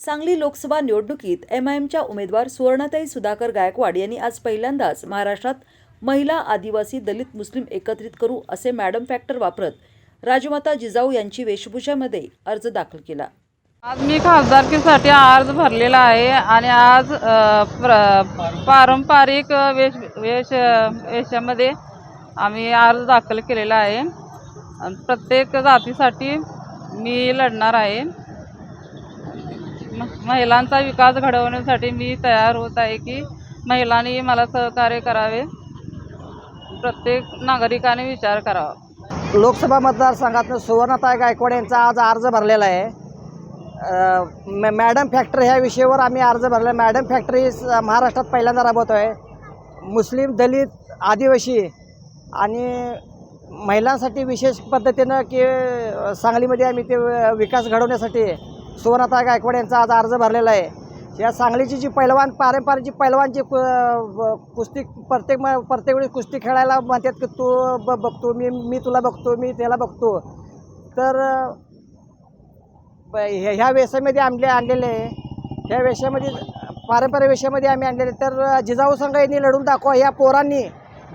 सांगली लोकसभा निवडणुकीत M I एमच्या उमेदवार सुवर्णाताई सुधाकर गायकवाड यांनी आज पहिल्यांदाच महाराष्ट्रात महिला आदिवासी दलित मुस्लिम एकत्रित करू असे मॅडम फॅक्टर वापरत राजमाता जिजाऊ यांची वेशभूषामध्ये अर्ज दाखल केला. आज मी खासदारकीसाठी अर्ज भरलेला आहे आणि आज प्र पारंपरिक वेश वेश वेशामध्ये आम्ही अर्ज दाखल केलेला आहे. प्रत्येक जातीसाठी मी लढणार आहे. महिलांचा विकास घडवण्यासाठी मी तयार होत आहे की महिलांनी मला सहकार्य करावे. प्रत्येक नागरिकाने विचार करावा. लोकसभा मतदारसंघातनं सुवर्णताई गायकवाड यांचा आज अर्ज भरलेला आहे. मॅ- मॅडम फॅक्टरी ह्या विषयावर आम्ही अर्ज भरला मॅडम फॅक्टरी महाराष्ट्रात पहिल्यांदा राबवतो आहे मुस्लिम दलित आदिवासी आणि महिलांसाठी विशेष पद्धतीनं की सांगलीमध्ये आम्ही ते विकास घडवण्यासाठी सुवर्णता गायकवाड यांचा आज अर्ज भरलेला आहे. या सांगलीची जी पैलवान पारंपरिक जी पैलवानची कु- ब- कुस्ती प्रत्येक म- प्रत्येक वेळी कुस्ती खेळायला म्हणतात की तू ब बघतो मी मी तुला बघतो मी त्याला बघतो. तर ब- ह्या ह्या वेशामध्ये आणले आणलेले ह्या वेशामध्ये पारंपरिक वेशामध्ये आम्ही आणलेले तर जिजाऊ संघ यांनी लढून दाखवा. ह्या पोरांनी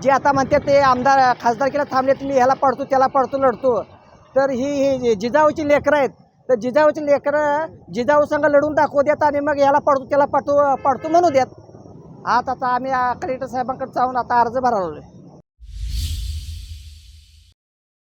जे आता म्हणतात ते आमदार खासदारकीला थांबलेत मी ह्याला पडतो त्याला पडतो लढतो. तर ही ही जिजाऊची लेकरं आहेत तर जिजाऊची लेकरं जिजाऊ संघ लढून दाखवू देत आणि मग याला पडतो त्याला पडतो पडतो म्हणू देत. आज आता आम्ही कलेक्टर साहेबांकडे जाऊन आता अर्ज भरावलो